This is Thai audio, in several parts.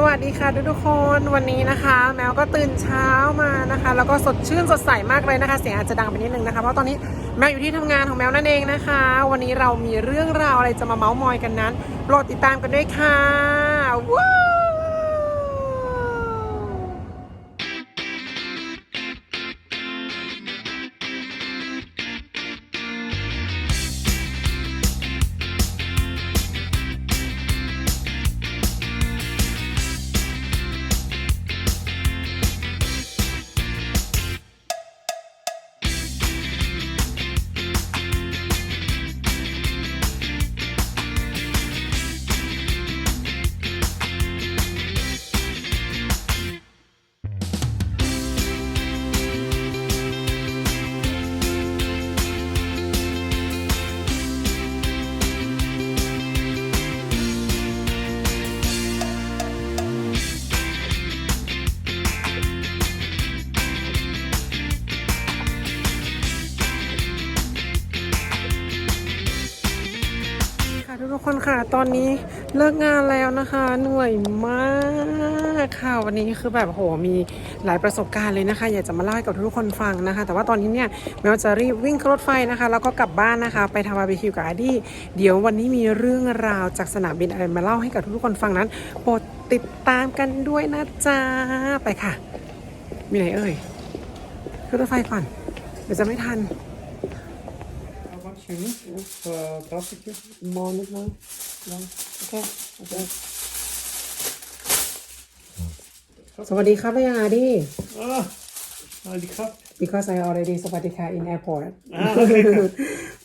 สวัสดีค่ะทุกทุกคนวันนี้นะคะ แมวก็ตื่นเช้ามานะคะ แล้วก็สดชื่นสดใสมากเลยนะคะ เสียงอาจจะดังไปนิดนึงนะคะเพราะตอนนี้แมวอยู่ที่ทำงานของแมวนั่นเองนะคะ วันนี้เรามีเรื่องราวอะไรจะมาเมาส์มอยกันนั้นโปรดติดตามกันด้วยค่ะว้า ค่ะทุกทุกๆคนค่ะ ตอนนี้เลิกงานแล้วนะคะ เหนื่อยมากค่ะ วันนี้คือแบบโห มีหลายประสบการณ์เลยนะคะ อยากจะมาเล่าให้กับทุกคนฟังนะคะ แต่ว่าตอนนี้เนี่ยแมวจะรีบวิ่งขึ้นรถไฟนะคะ แล้วก็กลับบ้านนะคะ ไปทำบาร์บีคิวกับอาดี้ เดี๋ยววันนี้มีเรื่องราวจากสนามบินอะไรมาเล่าให้กับทุกคนฟังนั้น โปรดติดตามกันด้วยนะจ๊ะ ไปค่ะ มีไหนเอ่ย ขึ้นรถไฟก่อน เดี๋ยวจะไม่ทัน How much you need of uh, barbecue? มองนิดนึงลองโอเคโอเคสวัสดีครับพี่อาดี Ah, hadi krab. because I already สวัสดีค่ะ in airport Ah, okay.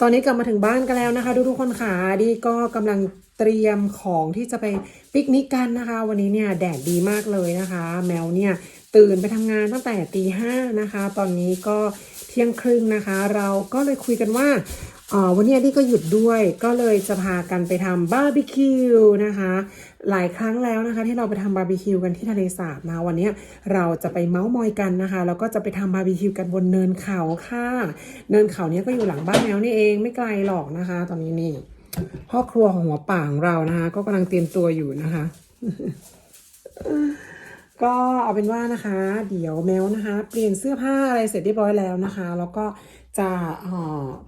ตอนนี้กลับมาถึงบ้านกันแล้วนะคะทุกทุกๆคนค่ะดีก็กำลังเตรียมของที่จะไปปิกนิกกันนะคะ วันนี้เนี่ยแดดดีมากเลยนะคะ แมวเนี่ยตื่นไปทำงานตั้งแต่ตีห้านะคะ ตอนนี้ก็เที่ยงครึ่งนะคะ เราก็เลยคุยกันว่าเอ่อ วันนี้ดีก็หยุดด้วยก็เลยจะพากันไปทำบาร์บีคิวนะคะ หลายครั้งแล้วนะคะ ที่เราไปทำบาร์บีคิวกันที่ทะเลสาบนะวันนี้เราจะไปเมาส์มอยกันนะคะแล้วก็จะไปทำบาร์บีคิวกันบนเนินเขาค่ะ เนินเขาเนี้ยก็อยู่หลังบ้านแมวนี่เองไม่ไกลหรอกนะคะ ตอนนี้นี่พ่อครัวของหัวป่าของเรานะคะ ก็กำลังเตรียมตัวอยู่นะคะ ก็เอาเป็นว่านะคะ เดี๋ยวแมวนะคะ เปลี่ยนเสื้อผ้าอะไรเสร็จเรียบร้อยแล้วนะคะ แล้วก็ จะ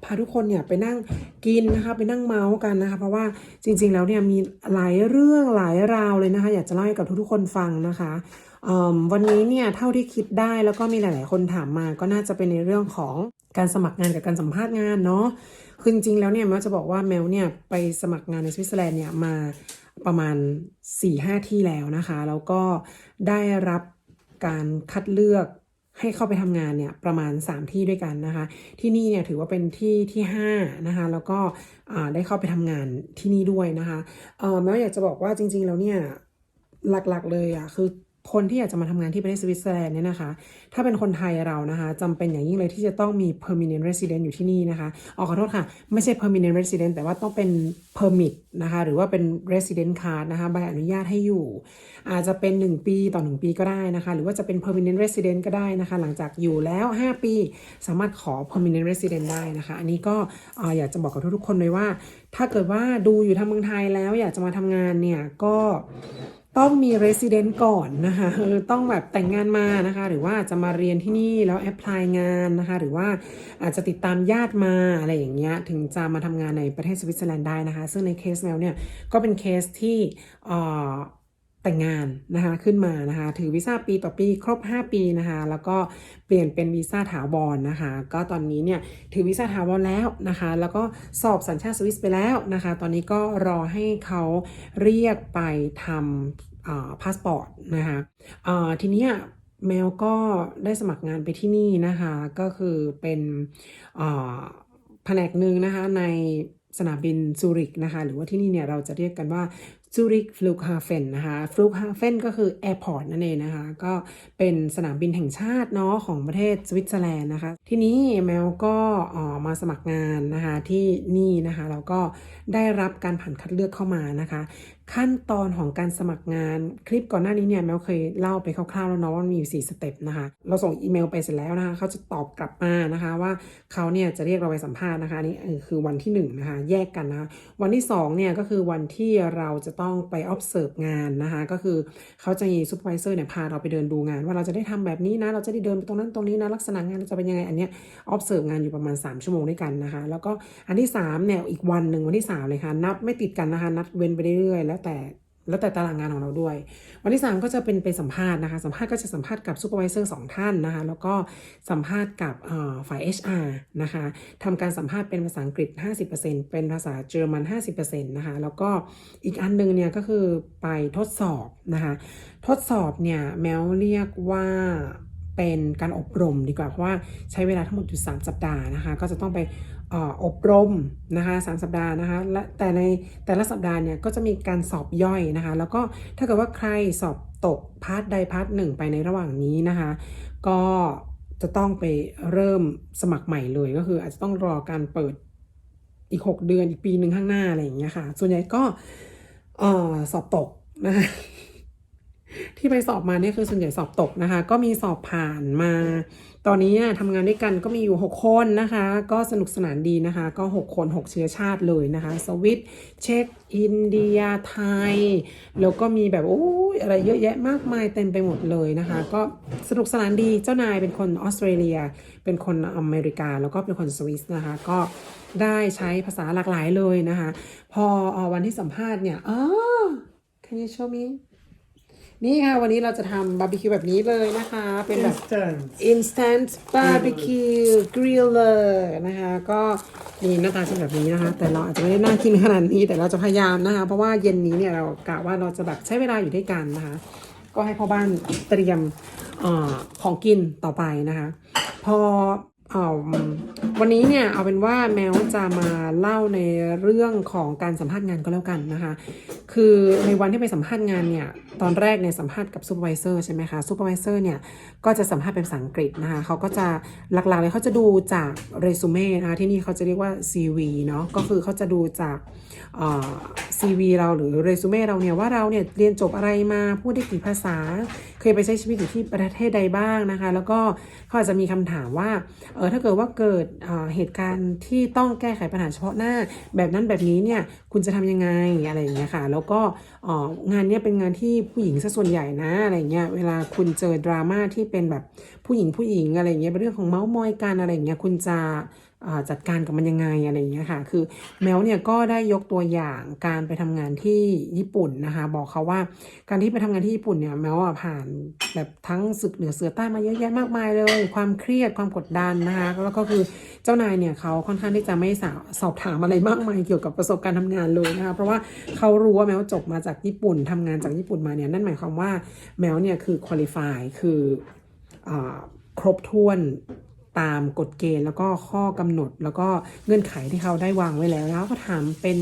พาทุกคนเนี่ยไปนั่งกินนะคะไปนั่งเมาส์กันนะคะ เพราะว่าจริง ๆ แล้วเนี่ยมีหลายเรื่องหลายราวเลยนะคะ อยากจะเล่าให้กับทุกๆคนฟังนะคะวันนี้เนี่ยเท่าที่คิดได้แล้วก็มีหลาย ๆ คนถามมาก็น่าจะเป็นในเรื่องของการสมัครงานกับการสัมภาษณ์งานเนาะคือจริง ๆ แล้วเนี่ยแมวจะบอกว่าแมวเนี่ยไปสมัครงานในสวิตเซอร์แลนด์เนี่ยมาประมาณ 4-5 ที่แล้วนะคะ แล้วก็ได้รับการคัดเลือก ให้เข้าไปทำงานเนี่ยประมาณ 3 ที่ด้วยกันนะคะ ที่นี่เนี่ยถือว่าเป็นที่ที่5นะคะแล้วก็ได้เข้าไปทำงานที่นี่ด้วยนะคะแม้ว่าอยากจะบอกว่าจริง ๆ แล้วเนี่ยหลักๆเลยอะคือ คนที่อยากจะมาทำงานที่ประเทศสวิตเซอร์แลนด์เนี่ยนะคะ ถ้าเป็นคนไทยเรานะคะจำเป็นอย่างยิ่งเลยที่จะต้องมี permanent resident อยู่ที่นี่นะคะออขอโทษค่ะ ไม่ใช่ permanent resident แต่ว่าต้องเป็น permit นะคะ หรือว่าเป็น resident card นะคะ ใบอนุญาตให้อยู่ อาจจะเป็น 1 ปีต่อ 1 ปีก็ได้นะคะ หรือว่าจะเป็น permanent resident ก็ได้นะคะ หลังจากอยู่แล้ว 5 ปี สามารถขอ permanent resident ได้นะคะ อันนี้ก็อออยากจะบอกกับทุกๆคนเลยว่า ถ้าเกิดว่าดูอยู่ทางเมืองไทยแล้วอยากจะมาทำงานเนี่ยก็ ต้องมีเรสิเดนต์ก่อนนะคะเออต้องแบบแต่งงานมานะคะ หรือว่าจะมาเรียนที่นี่แล้วแอพพลายงานนะคะ หรือว่าอาจจะติดตามญาติมาอะไรอย่างเงี้ยถึงจะมาทำงานในประเทศสวิตเซอร์แลนด์ได้นะคะ ซึ่งในเคสแมวเนี่ยก็เป็นเคสที่อ่อ แต่งงานนะคะขึ้นมานะคะถือวีซ่าปีต่อปีครบ 5 ปีนะคะแล้วก็เปลี่ยนเป็นวีซ่าถาวรนะคะก็ตอนนี้เนี่ยถือวีซ่าถาวรแล้วนะคะแล้วก็สอบสัญชาติสวิสไปแล้วนะคะตอนนี้ก็รอให้เขาเรียกไปทำพาสปอร์ตนะคะทีนี้แมวก็ได้สมัครงานไปที่นี่นะคะก็คือเป็นแผนกหนึ่งนะคะในสนามบินซูริกนะคะหรือว่าที่นี่เนี่ยเราจะเรียกกันว่า ซูริกฟลูกฮาเฟนนะคะฟลูกฮาเฟนก็คือแอร์พอร์ตนั่นเองนะคะ ก็เป็นสนามบินแห่งชาติเนาะของประเทศสวิตเซอร์แลนด์นะคะ ทีนี้แมวก็เออมาสมัครงานนะคะที่นี่นะคะแล้วก็ได้รับการผ่านคัดเลือกเข้ามานะคะ ขั้นตอนของการสมัครงานคลิปก่อนหน้านี้เนี่ยแมวเคยเล่าไปคร่าวๆแล้วเนาะว่ามีอยู่สี่สเต็ปนะคะ เราส่งอีเมลไปเสร็จแล้วนะคะเขาจะตอบกลับมานะคะว่าเขาเนี่ยจะเรียกเราไปสัมภาษณ์นะคะนี่คือวันที่หนึ่งนะคะแยกกันนะคะวันที่สองเนี่ยก็คือวันที่เราจะต้องไป observe งานนะคะก็คือเขาจะมี supervisor เนี่ยพาเราไปเดินดูงาน ว่าเราจะได้ทำแบบนี้นะเราจะได้เดินไปตรงนั้นตรงนี้นะลักษณะงานจะเป็นยังไงอันเนี้ย observe งานอยู่ประมาณ 3 ชั่วโมงด้วยกันนะคะแล้วก็อันที่3เนี่ยอีกวันหนึ่งวันที่3เลยค่ะนับไม่ติดกันนะคะนัดเว้นไปเรื่อยๆแล้วแล้วแต่แล้วแต่ตารางงานของเราด้วย วันที่ 3 ก็จะเป็นไปสัมภาษณ์นะคะ สัมภาษณ์ก็จะสัมภาษณ์กับซูเปอร์วิเซอร์สองท่านนะคะ แล้วก็สัมภาษณ์กับเอ่อฝ่าย HR นะคะทำการสัมภาษณ์เป็นภาษาอังกฤษ 50%เป็นภาษาเยอรมัน 50%นะคะ แล้วก็อีกอันหนึงเนี่ยก็คือไปทดสอบนะคะ ทดสอบเนี่ยแมวเรียกว่าเป็นการอบรมดีกว่า เพราะว่าใช้เวลาทั้งหมดอยู่3สัปดาห์นะคะ ก็จะต้องไป อบรมนะคะสามสัปดาห์นะคะและแต่ในแต่ละสัปดาห์เนี่ยก็จะมีการสอบย่อยนะคะ แล้วก็ถ้าเกิดว่าใครสอบตกพาร์ทใดพาร์ทหนึ่งไปในระหว่างนี้นะคะ ก็จะต้องไปเริ่มสมัครใหม่เลยก็คืออาจจะต้องรอการเปิดอีก 6 เดือนอีกปีหนึ่งข้างหน้าอะไรอย่างเงี้ยค่ะ ส่วนใหญ่ก็อสอบตกนะคะ ที่ไปสอบมาเนี่ยคือส่วนใหญ่สอบตกนะคะ ก็มีสอบผ่านมา ตอนนี้ทำงานด้วยกันก็มีอยู่ 6 คนนะคะ ก็สนุกสนานดีนะคะ ก็ 6 คน 6 เชื้อชาติเลยนะคะ สวิตเช็กอินเดียไทย แล้วก็มีแบบโอ้ยอะไรเยอะแยะมากมายเต็มไปหมดเลยนะคะ ก็สนุกสนานดีเจ้านายเป็นคนออสเตรเลีย เป็นคนอเมริกา แล้วก็เป็นคนสวิสนะคะก็ได้ใช้ภาษาหลากหลายเลยนะคะ พออวันที่สัมภาษณ์เนี่ยอ๋อ can you show me นี่ค่ะ วันนี้เราจะทำบาร์บีคิวแบบนี้เลยนะคะ เป็นแบบ Instant. instant barbecue griller นะคะ ก็นี่หน้าตาเป็นแบบนี้นะคะ แต่เราอาจจะไม่ได้น่ากินขนาดนี้ แต่เราจะพยายามนะคะ เพราะว่าเย็นนี้เนี่ยเรากะว่าเราจะแบบใช้เวลาอยู่ด้วยกันนะคะ ก็ให้พ่อบ้านเตรียมเออของกินต่อไปนะคะ พอเออ วันนี้เนี่ยเอาเป็นว่าแมวจะมาเล่าในเรื่องของการสัมภาษณ์งานก็แล้วกันนะคะ คือในวันที่ไปสัมภาษณ์งานเนี่ยตอนแรกเนี่ยสัมภาษณ์กับซูเปอร์วิเซอร์ใช่ไหมคะซูเปอร์วิเซอร์เนี่ยก็จะสัมภาษณ์เป็นภาษาอังกฤษนะคะเขาก็จะหลักๆเลยเขาจะดูจากเรซูเม่นะคะที่นี่เขาจะเรียกว่า CV เนาะก็คือเขาจะดูจากเอ่อ CV เราหรือเรซูเม่เราเนี่ยว่าเราเนี่ยเรียนจบอะไรมาพูดได้กี่ภาษา ยไปใช้ชีวิตอยู่ที่ประเทศใดบ้างนะคะ แล้วก็เขาอาจจะมีคำถามว่าเออถ้าเกิดว่าเกิดเออเหตุการณ์ที่ต้องแก้ไขปัญหาเฉพาะหน้า แบบนั้นแบบนี้เนี่ยคุณจะทำยังไงอะไรอย่างเงี้ยค่ะ แล้วก็อองานเนี้ยเป็นงานที่ผู้หญิงซะส่วนใหญ่นะอะไรเงี้ยเวลาคุณเจอดราม่าที่เป็นแบบผู้หญิงผู้หญิงอะไรเงี้ยเป็นเรื่องของเมาส์มอยกันอะไรเงี้ยคุณจะ จัดการกับมันยังไงอะไรอย่างเงี้ยค่ะ คือแมวเนี่ยก็ได้ยกตัวอย่างการไปทำงานที่ญี่ปุ่นนะคะ บอกเขาว่าการที่ไปทำงานที่ญี่ปุ่นเนี่ยแมวอะผ่านแบบทั้งศึกเหนือเสือใต้มาเยอะแยะมากมายเลย ความเครียดความกดดันนะคะแล้วก็คือเจ้านายเนี่ยเขาค่อนข้างที่จะไม่สาสอบถามอะไรมากมายเกี่ยวกับประสบการณ์ทำงานเลยนะคะเพราะว่าเขารู้ว่าแมวจบมาจากญี่ปุ่นทำงานจากญี่ปุ่นมาเนี่ยนั่นหมายความว่าแมวเนี่ยคือคุริฟายคืออครบถ้วน ตามกฎเกณฑ์แล้วก็ข้อกำหนด แล้วก็เงื่อนไขที่เขาได้วางไว้แล้วแล้วก็ถามเป็น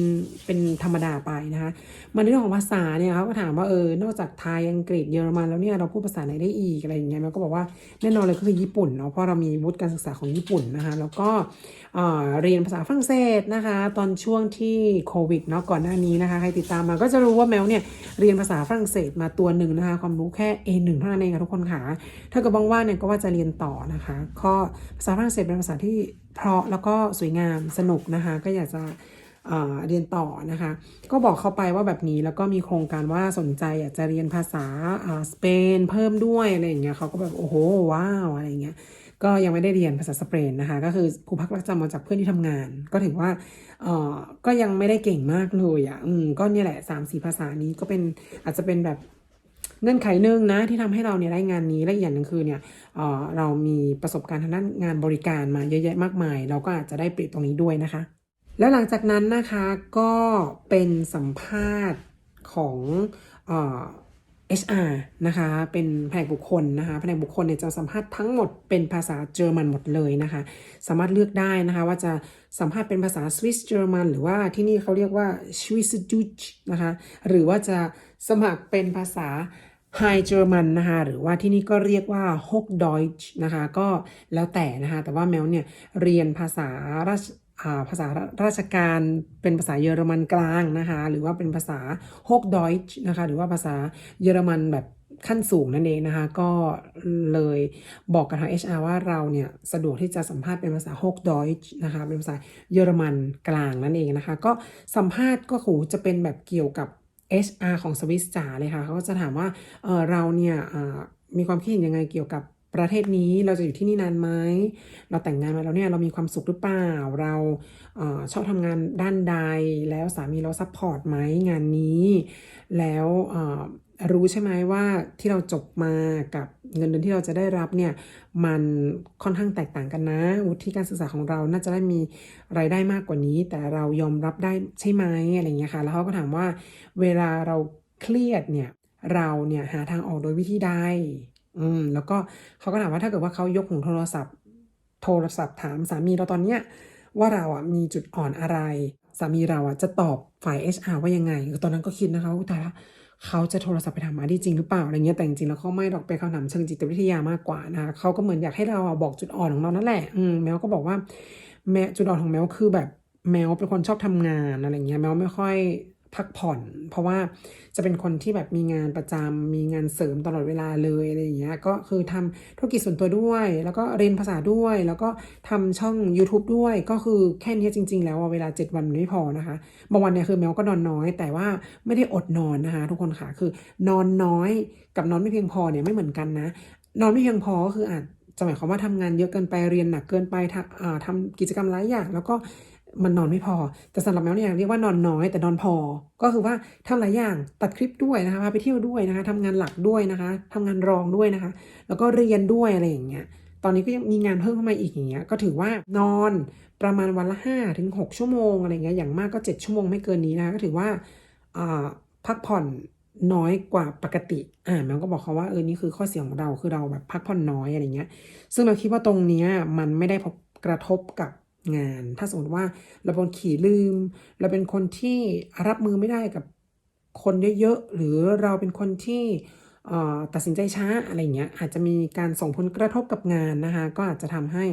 เป็นธรรมดาไปนะคะมาในเรื่องของภาษาเนี่ยเขาก็ถามว่าเออนอกจากไทยอังกฤษเยอรมันแล้วเนี่ยเราพูดภาษาไหนได้อีกอะไรอย่างเงี้ยแมวก็บอกว่าแน่นอนเลยก็คือญี่ปุ่นเนาะเพราะเรามีวุฒิการศึกษาของญี่ปุ่นนะคะแล้วก็เรียนภาษาฝรั่งเศสนะคะตอนช่วงที่โควิดเนาะก่อนหน้านี้นะคะใครติดตามมาก็จะรู้ว่าแมวเนี่ยเรียนภาษาฝรั่งเศสมาตัวหนึ่งนะคะความรู้แค่ A1 เท่านั้นเองค่ะทุกคนค่ะถ้าเกิดว่างๆเนี่ยก็ว่าจะเรียนต่อนะคะก็ภาษาฝรั่งเศสเป็นภาษาที่เพราะแล้วก็สวยงามสนุกนะคะ ก็อยากจะเเรียนต่อนะคะ ก็บอกเขาไปว่าแบบนี้แล้วก็มีโครงการว่าสนใจอยากจะเรียนภาษาสเปนเพิ่มด้วยอะไรอย่างเงี้ยเขาก็แบบโอ้โหว้าวอะไรอย่างเงี้ยก็ยังไม่ได้เรียนภาษาสเปนนะคะ ก็คือครูพักรักจำมาจากเพื่อนที่ทำงาน ก็ถือว่าเออก็ยังไม่ได้เก่งมากเลยอะอืมก็เนี่ยแหละสามสี่ภาษานี้ก็เป็นอาจจะเป็นแบบ เงื่อนไขหนึ่งนะที่ทำให้เราเนี่ยได้งานนี้และอีกอย่างหนึ่งคือเนี่ยเเรามีประสบการณ์ทางด้านงานบริการมาเยอะแยะมากมาย เราก็อาจจะได้เปรียบตรงนี้ด้วยนะคะ แล้วหลังจากนั้นนะคะก็เป็นสัมภาษณ์ของเอ่อ HR นะคะ เป็นแผนกบุคคลนะคะแผนกบุคคลเนี่ยจะสัมภาษณ์ทั้งหมดเป็นภาษาเยอรมันหมดเลยนะคะ สามารถเลือกได้นะคะว่าจะสัมภาษณ์เป็นภาษาสวิสเยอรมัน หรือว่าที่นี่เขาเรียกว่า Swiss Dutch นะคะ หรือว่าจะสมัครเป็นภาษา High German นะคะหรือว่าที่นี่ก็เรียกว่า Hochdeutsch นะคะก็แล้วแต่นะคะแต่ว่าแมวเนี่ยเรียนภาษาราชาภาษาราชการเป็นภาษาเยอรมันกลางนะคะหรือว่าเป็นภาษาฮกดอยช์นะคะหรือว่าภาษาเยอรมันแบบขั้นสูงนั่นเองนะคะก็เลยบอกกับทาง HR ว่าเราเนี่ยสะดวกที่จะสัมภาษณ์เป็นภาษาฮกดอยช์นะคะเป็นภาษาเยอรมันกลางนั่นเองนะคะก็สัมภาษณ์ก็หูจะเป็นแบบเกี่ยวกับ HR ของสวิสจ๋าเลยค่ะเขาก็จะถามว่าเออเราเนี่ยมีความคิดเห็นยังไงเกี่ยวกับประเทศนี้เราจะอยู่ที่นี่นานไหมเราแต่งงานมาแล้วเนี่ยเรามีความสุขหรือเปล่า เราเออชอบทำงานด้านใด แล้วสามีเราซัพพอร์ตไหมงานนี้ แล้ว รู้ใช่ไหมว่าที่เราจบมากับเงินเดือนที่เราจะได้รับเนี่ยมันค่อนข้างแตกต่างกันนะวุฒิการศึกษาของเราน่าจะได้มีรายได้มากกว่านี้ แต่เรายอมรับได้ใช่ไหมอะไรเงี้ยค่ะ แล้วเขาก็ถามว่าเวลาเราเครียดเนี่ยเราเนี่ยหาทางออกโดยวิธีใดอืมแล้วก็เขาก็ถามว่าถ้าเกิดว่าเขายกหูโทรศัพท์ โทรศัพท์ถามสามีเราตอนเนี้ยว่าเราอะมีจุดอ่อนอะไร สามีเราอะจะตอบฝ่าย HR ว่ายังไงตอนนั้นก็คิดนะคะว่าแต่ละ เขาจะโทรศัพท์ไปถามอาดีจริงหรือเปล่าอะไรเงี้ยแต่จริงๆแล้วเขาไม่หรอกเป็นคำถามเชิงจิตวิทยามากกว่านะคะเขาก็เหมือนอยากให้เราอะบอกจุดอ่อนของเรานั่นแหละอืมแมวก็บอกว่าแมวจุดอ่อนของแมวคือแบบแมวเป็นคนชอบทำงานอะไรเงี้ยแมวไม่ค่อย พักผ่อน เพราะว่าจะเป็นคนที่แบบมีงานประจำมีงานเสริมตลอดเวลาเลยอะไรอย่างเงี้ยก็คือทำธุรกิจส่วนตัวด้วย แล้วก็เรียนภาษาด้วย แล้วก็ทำช่อง YouTube ด้วย ก็คือแค่นี้จริง ๆ แล้วเวลา 7วันมันไม่พอนะคะบางวันเนี่ยคือแมวก็นอนน้อย แต่ว่าไม่ได้อดนอนนะคะทุกคนค่ะคือนอนน้อยกับนอนไม่เพียงพอเนี่ยไม่เหมือนกันนะ นอนไม่เพียงพอก็คืออาจจะหมายความว่าทำงานเยอะเกินไปเรียนหนักเกินไปทำกิจกรรมหลายอย่างแล้วก็ มันนอนไม่พอ แต่สำหรับแมวเนี่ยเรียกว่านอนน้อยแต่นอนพอ ก็คือว่าทำหลายอย่างตัดคลิปด้วยนะคะพาไปเที่ยวด้วยนะคะทำงานหลักด้วยนะคะทำงานรองด้วยนะคะ แล้วก็เรียนด้วยอะไรอย่างเงี้ยตอนนี้ก็ยังมีงานเพิ่มเข้ามาอีกอย่างเงี้ยก็ถือว่านอนประมาณวันละห้าถึงหกชั่วโมงอะไรเงี้ยอย่างมากก็เจ็ดชั่วโมงไม่เกินนี้นะคะก็ถือว่าพักผ่อนน้อยกว่าปกติ อ่าแมวก็บอกเขาว่าเออนี่คือข้อเสียของเราคือเราแบบพักผ่อนน้อยอะไรเงี้ย ซึ่งเราคิดว่าตรงเนี้ยมันไม่ได้พบกระทบกับ งาน ถ้าสมมติว่าเราเป็นขี่ลืม เราเป็นคนที่รับมือไม่ได้กับคนเยอะๆ หรือเราเป็นคนที่ตัดสินใจช้าอะไรเงี้ยอาจจะมีการส่งผลกระทบกับงานนะคะ ก็อาจจะทำให้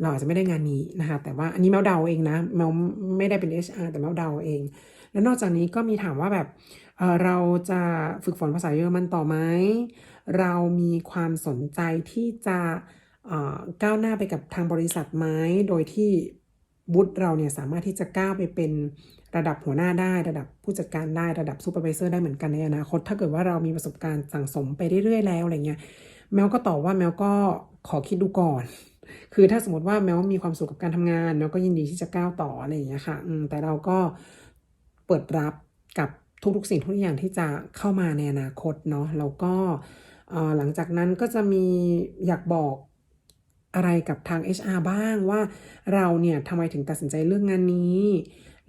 เราอาจจะไม่ได้งานนี้นะคะ แต่ว่าอันนี้แมวเดาเองนะแมวไม่ได้เป็น HR แต่แมวเดาเอง แล้วนอกจากนี้ก็มีถามว่าแบบเเราจะฝึกฝนภาษาเยอรมันต่อไหมเรามีความสนใจที่จะก้าวหน้าไปกับทางบริษัทไหมโดยที่ วุฒิเราเนี่ยสามารถที่จะก้าวไปเป็นระดับหัวหน้าได้ ระดับผู้จัดการได้ระดับซูเปอร์วิเซอร์ได้เหมือนกันในอนาคต ถ้าเกิดว่าเรามีประสบการณ์สั่งสมไปเรื่อยๆแล้วอะไรเงี้ยแมวก็ตอบว่าแมวก็ขอคิดดูก่อน คือถ้าสมมติว่าแมวมีความสุขกับการทำงานแมวก็ยินดีที่จะก้าวต่ออะไรอย่างเงี้ยค่ะแต่เราก็เปิดรับกับทุกๆสิ่งทุกอย่างที่จะเข้ามาในอนาคตเนาะแล้วก็หลังจากนั้นก็จะมีอยากบอก อะไรกับทาง HR บ้างว่าเราเนี่ยทำไมถึงตัดสินใจเรื่องงานนี้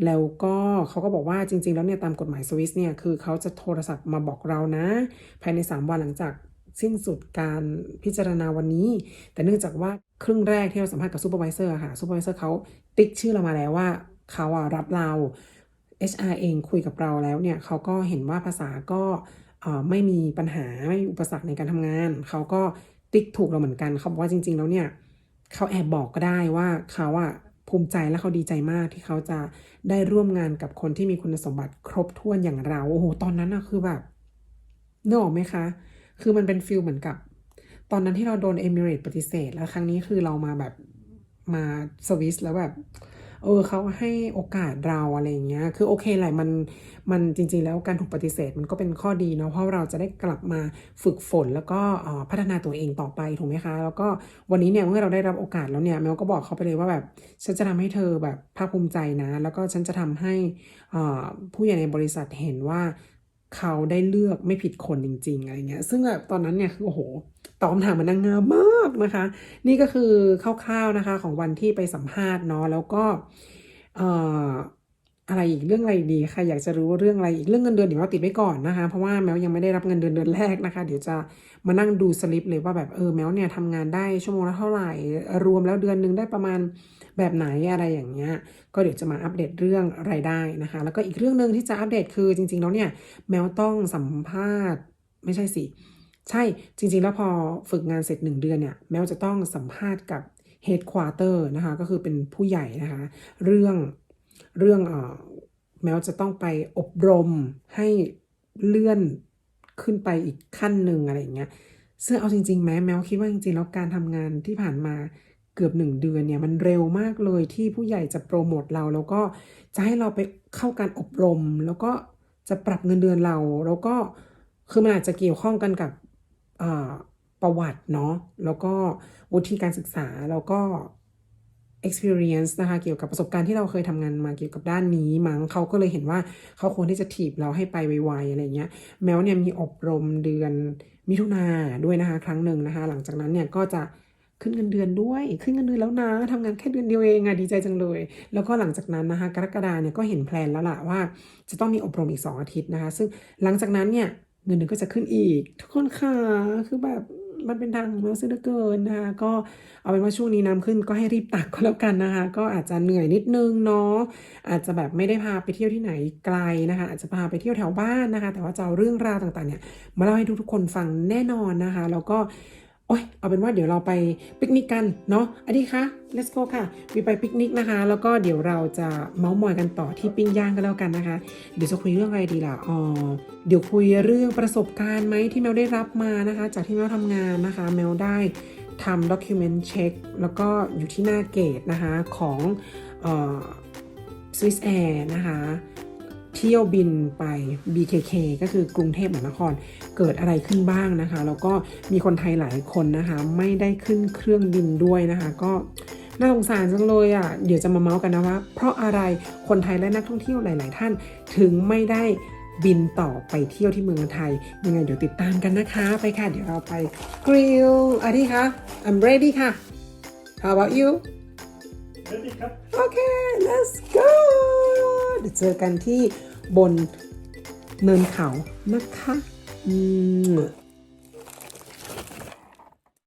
แล้วก็เขาก็บอกว่าจริง ๆ แล้วเนี่ยตามกฎหมายสวิสเนี่ยคือเขาจะโทรศัพท์มาบอกเรานะ ภายใน 3 วันหลังจากสิ้นสุดการพิจารณาวันนี้ แต่เนื่องจากว่าครึ่งแรกที่เราสัมภาษณ์กับซูเปอร์วิเซอร์ค่ะซูเปอร์วิเซอร์เขาติ๊กชื่อเรามาแล้วว่าเขาอะรับเรา HR เองคุยกับเราแล้วเนี่ยเขาก็เห็นว่าภาษาก็ไม่มีปัญหาไม่มีอุปสรรคในการทำงาน เขาก็ ติ๊กถูกเราเหมือนกันเขาบอกว่าจริง ๆ แล้วเนี่ยเขาแอบบอกก็ได้ว่าเขาอะภูมิใจและเขาดีใจมากที่เขาจะได้ร่วมงานกับคนที่มีคุณสมบัติครบถ้วนอย่างเราโอ้โหตอนนั้นอะคือแบบนึกออกไหมคะ คือมันเป็นฟิลเหมือนกับ ตอนนั้นที่เราโดนเอมิเรตปฏิเสธ แล้วครั้งนี้คือเรามาแบบมาสวิสแล้วแบบ เออเขาให้โอกาสเราอะไรเงี้ย คือโอเคแหละมันมันจริงๆ แล้วการถูกปฏิเสธมันก็เป็นข้อดีเนาะเพราะเราจะได้กลับมาฝึกฝนแล้วก็พัฒนาตัวเองต่อไปถูกไหมคะ แล้วก็วันนี้เนี่ยเมื่อเราได้รับโอกาสแล้วเนี่ยแมวก็บอกเขาไปเลยว่าแบบฉันจะทำให้เธอแบบภาคภูมิใจนะ แล้วก็ฉันจะทำให้ผู้ใหญ่ในบริษัทเห็นว่า เขาได้เลือกไม่ผิดคนจริง ๆ อะไรเงี้ย ซึ่งแบบตอนนั้นเนี่ยคือโอ้โหตอบคำถามมันนางงามมากนะคะ นี่ก็คือคร่าวๆนะคะของวันที่ไปสัมภาษณ์เนาะแล้วก็เอะไรอีกเรื่องอะไรดีใครอยากจะรู้ว่าเรื่องอะไรอีกเรื่องเงินเดือนเดี๋ยวเราติดไว้ก่อนนะคะ เพราะว่าแมวยังไม่ได้รับเงินเดือนเดือนแรกนะคะ เดี๋ยวจะมานั่งดูสลิปเลยว่าแบบเออแมวเนี่ยทำงานได้ชั่วโมงละเท่าไหร่ รวมแล้วเดือนหนึงได้ประมาณแบบไหนอะไรอย่างเงี้ยก็เดี๋ยวจะมาอัปเดตเรื่องรายได้นะคะ แล้วก็อีกเรื่องหนึ่งที่จะอัปเดตคือจริงๆแล้วเนี่ยแมวต้องสัมภาษณ์ไม่ใช่สิใช่จริง ๆ แล้วพอฝึกงานเสร็จหนึ่งเดือนเนี่ยแมวจะต้องสัมภาษณ์กับ headquarter นะคะก็คือเป็นผู้ใหญ่นะคะ เรื่อง เรื่องอแม้ว่าจะต้องไปอบรมให้เลื่อนขึ้นไปอีกขั้นหนึ่งอะไรอย่างเงี้ยซึ่งเอาจริงๆแม้แมวคิดว่าจริงๆแล้วการทำงานที่ผ่านมาเกือบหนึ่งเดือนเนี่ยมันเร็วมากเลยที่ผู้ใหญ่จะโปรโมทเรา แล้วก็จะให้เราไปเข้าการอบรม แล้วก็จะปรับเงินเดือนเรา แล้วก็คือมันอาจจะเกี่ยวข้องกันกับประวัติเนาะแล้วก็วุฒิการศึกษาแล้วก็ experience นะคะเกี่ยวกับประสบการณ์ที่เราเคยทำงานมาเกี่ยวกับด้านนี้มั้งเขาก็เลยเห็นว่าเขาควรที่จะถีบเราให้ไปไวๆอะไรเงี้ยแม้วเนี่ยมีอบรมเดือนมิถุนาด้วยนะคะ ครั้งหนึ่งนะคะ หลังจากนั้นเนี่ยก็จะขึ้นเงินเดือนด้วยขึ้นเงินเดือนแล้วนะทำงานแค่เดือนเดียวเองอะดีใจจังเลย แล้วก็หลังจากนั้นนะคะกรกฎาเนี่ยก็เห็นแพลนแล้วล่ะว่า จะต้องมีอบรมอีก 2 อาทิตย์นะคะ ซึ่งหลังจากนั้นเนี่ยเงินเดือนก็จะขึ้นอีก ทุกคนค่ะคือแบบ มันเป็นทางของเราซึ่งเกินนะคะก็เอาเป็นว่าช่วงนี้น้ำขึ้นก็ให้รีบตักก็แล้วกันนะคะ ก็อาจจะเหนื่อยนิดนึงเนาะอาจจะแบบไม่ได้พาไปเที่ยวที่ไหนไกลนะคะ อาจจะพาไปเที่ยวแถวบ้านนะคะ แต่ว่าจะเอาเรื่องราวต่างๆเนี่ยมาเล่าให้ทุกๆคนฟังแน่นอนนะคะ แล้วก็ โอ๊ยเอาเป็นว่าเดี๋ยวเราไปปิกนิกกันเนาะอันนี้คะ let's go ค่ะมีไปปิกนิกนะคะ แล้วก็เดี๋ยวเราจะเมาส์มอยกันต่อที่ปิ้งย่างกันแล้วกันนะคะ เดี๋ยวจะคุยเรื่องอะไรดีล่ะอ๋อเดี๋ยวคุยเรื่องประสบการณ์ไหมที่แมวได้รับมานะคะ จากที่แมวทำงานนะคะ แมวได้ทำ document check แล้วก็อยู่ที่หน้าเกตนะคะของเอ่อ Swiss Air นะคะ เที่ยวบินไป BKK ก็คือกรุงเทพมหานครเกิดอะไรขึ้นบ้างนะคะ แล้วก็มีคนไทยหลายคนนะคะ ไม่ได้ขึ้นเครื่องบินด้วยนะคะ ก็น่าสงสารจังเลยอะ เดี๋ยวจะมาเมาส์กันนะว่า เพราะอะไรคนไทยและนักท่องเที่ยวหลาย ๆ ท่านถึงไม่ได้บินต่อไปเที่ยวที่เมืองไทย ยังไงเดี๋ยวติดตามกันนะคะ ไปค่ะ เดี๋ยวเราไปกริลอาทิคะ I'm ready ค่ะ How about you Ready, Cup? โอเค let's go เดี๋ยวเจอกันที่บนเนินเขานะคะอืม